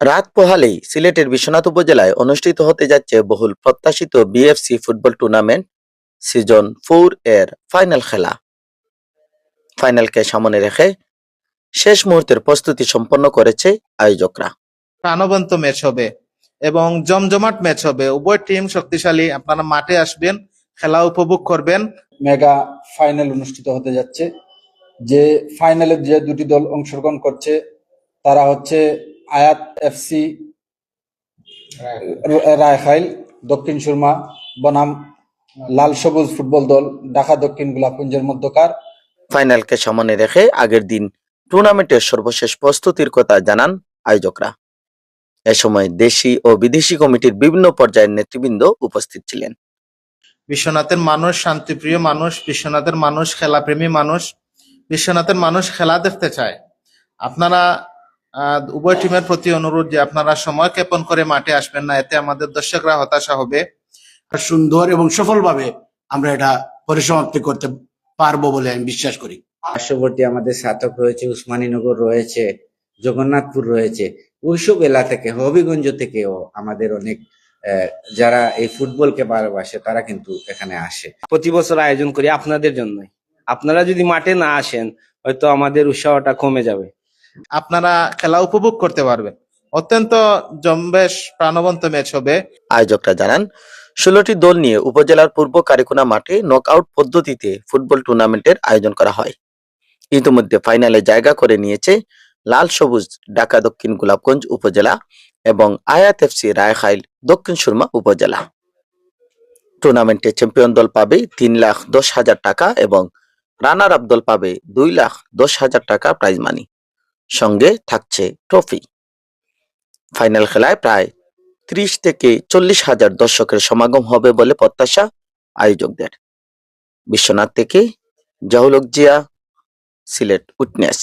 রাত পোহালেই সিলেটের বিশ্বনাথ উপজেলায় অনুষ্ঠিত হতে যাচ্ছে বহুল প্রত্যাশিত BFC football tournament season four এর ফাইনাল খেলা। ফাইনালকে সামনে রেখে শেষ মুহূর্তের প্রস্তুতি সম্পন্ন করেছে আয়োজকরা। প্রাণবন্ত ম্যাচ হবে এবং জমজমাট ম্যাচ হবে। উভয় টিম শক্তিশালী আপনারা মাঠে আসবেন খেলা উপভোগ করবেন। মেগা ফাইনাল অনুষ্ঠিত হতে যাচ্ছে। যে ফাইনালে যে দুটি দল অংশগ্রহণ করছে তারা হচ্ছে আয়াত এফসি রায়খাইল দক্ষিণ সুরমা বনাম লাল সবুজ ফুটবল দল ঢাকা দক্ষিণ গোলাপগঞ্জের মধ্যকার। ফাইনালকে সামনে রেখে আগের দিন টুর্নামেন্টের সর্বশেষ প্রস্তুতির কথা জানান আয়োজকরা। এ সময় দেশি ও বিদেশি কমিটির বিভিন্ন পর্যায়ের নেতৃবৃন্দ উপস্থিত ছিলেন। বিশ্বনাথের মানুষ শান্তিপ্রিয় মানুষ বিশ্বনাথের মানুষ খেলাপ্রেমী মানুষ বিশ্বনাথের মানুষ খেলা দেখতে চায়। আপনারা উভয় টিমের প্রতি অনুরোধ যে আপনারা সময় ক্ষেপণ করে মাঠে আসবেন না এতে আমাদের দর্শকরা হতাশা হবে। সুন্দর এবং সফলভাবে আমরা এটা পরিসমাপ্তি করতে পারব বলে আমি বিশ্বাস করি। পার্শ্ববর্তী আমাদের সাতক রয়েছে উসমানীনগর রয়েছে জগন্নাথপুর রয়েছে ওইসব এলাকা থেকে হবিগঞ্জ থেকেও আমাদের অনেক আহ, যারা এই ফুটবলকে ভালোবাসে তারা কিন্তু এখানে আসে। প্রতি বছর আয়োজন করি আপনাদের জন্যই। আপনারা যদি মাঠে না আসেন হয়তো আমাদের উৎসাহটা কমে যাবে। আপনারা খেলা উপভোগ করতে পারবেন। অত্যন্ত জম্বেশ, প্রাণবন্ত ম্যাচ হবে। আয়োজকরা জানান, ষোলোটি দল নিয়ে উপজেলার পূর্ব কারিকুনা মাঠে নকআউট পদ্ধতিতে ফুটবল টুর্নামেন্টের আয়োজন করা হয়। ইতিমধ্যে ফাইনালে জায়গা করে নিয়েছে লাল সবুজ ঢাকা দক্ষিণ গোলাপগঞ্জ উপজেলা এবং আয়াত এফসি রায়খাইল দক্ষিণ সুরমা উপজেলা। টুর্নামেন্টে চ্যাম্পিয়ন দল পাবে তিন লাখ দশ হাজার টাকা এবং রানার আপ দল পাবে দুই লাখ দশ হাজার টাকা প্রাইজ মানি সঙ্গে থাকছে ট্রফি। ফাইনাল খেলায় প্রায় ত্রিশ থেকে চল্লিশ হাজার দর্শকের সমাগম হবে বলে প্রত্যাশা আয়োজকদের। বিশ্বনাথ থেকে জাহুলক জিয়া, সিলেট উইটনেস।